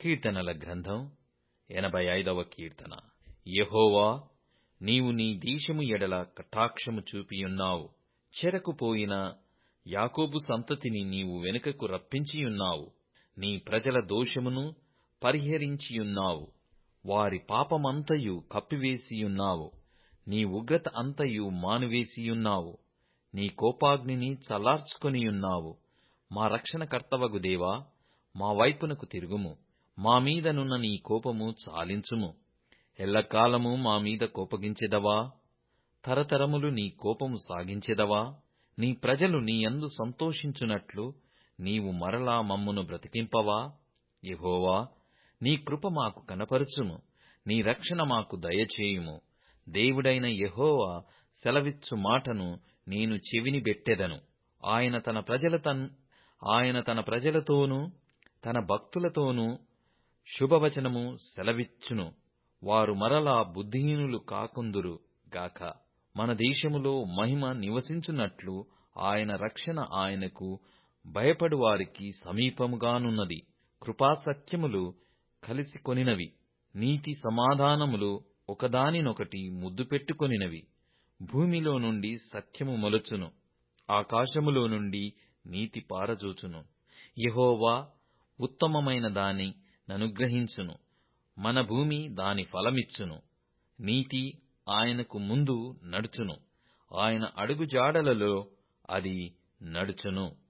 కీర్తనల గ్రంథం ఎనభై ఐదవ కీర్తన. యహోవా నీవు నీ దేశము ఎడల కటాక్షము చూపియున్నావు. చెరకుపోయిన యాకోబు సంతతిని నీవు వెనుకకు రప్పించియున్నావు. నీ ప్రజల దోషమును పరిహరించియున్నావు. వారి పాపమంతయు కప్పివేసియున్నావు. నీ ఉగ్రత అంతయు మానివేసియున్నావు. నీ కోపాగ్నిని చల్లార్చుకొనియున్నావు. మా రక్షణకర్తవగు దేవా మా వైపునకు తిరుగుము. మా మీదనున్న నీ కోపము చాలించుము. ఎల్లకాలము మా మీద కోపగించెదవా? తరతరములు నీ కోపము సాగించెదవా? నీ ప్రజలు నీ యందు సంతోషించునట్లు నీవు మరలా మమ్మును బ్రతికింపవా? యహోవా నీ కృప మాకు కనపరుచుము. నీ రక్షణ మాకు దయచేయుము. దేవుడైన యహోవా సెలవిచ్చు మాటను నేను చెవిని బెట్టెదను. ఆయన తన ప్రజల ఆయన తన ప్రజలతోనూ తన భక్తులతోనూ శుభవచనము సెలవిచ్చును. వారు మరలా బుద్ధిహీనులు కాకుందురు గాక. మన దేశములో మహిమ నివసించున్నట్లు ఆయన రక్షణ ఆయనకు భయపడు వారికి సమీపముగానున్నది. కృపాసత్యములు కలిసి కొనినవి నీతి సమాధానములు ఒకదానినొకటి ముద్దు పెట్టుకొనినవి. భూమిలో నుండి సత్యము మొలచును. ఆకాశములో నుండి నీతి పారజోచును. యహోవా ఉత్తమమైన దాని ననుగ్రహించును. మన భూమి దాని ఫలమిచ్చును. నీతి ఆయనకు ముందు నడుచును. ఆయన అడుగుజాడలలో అది నడుచును.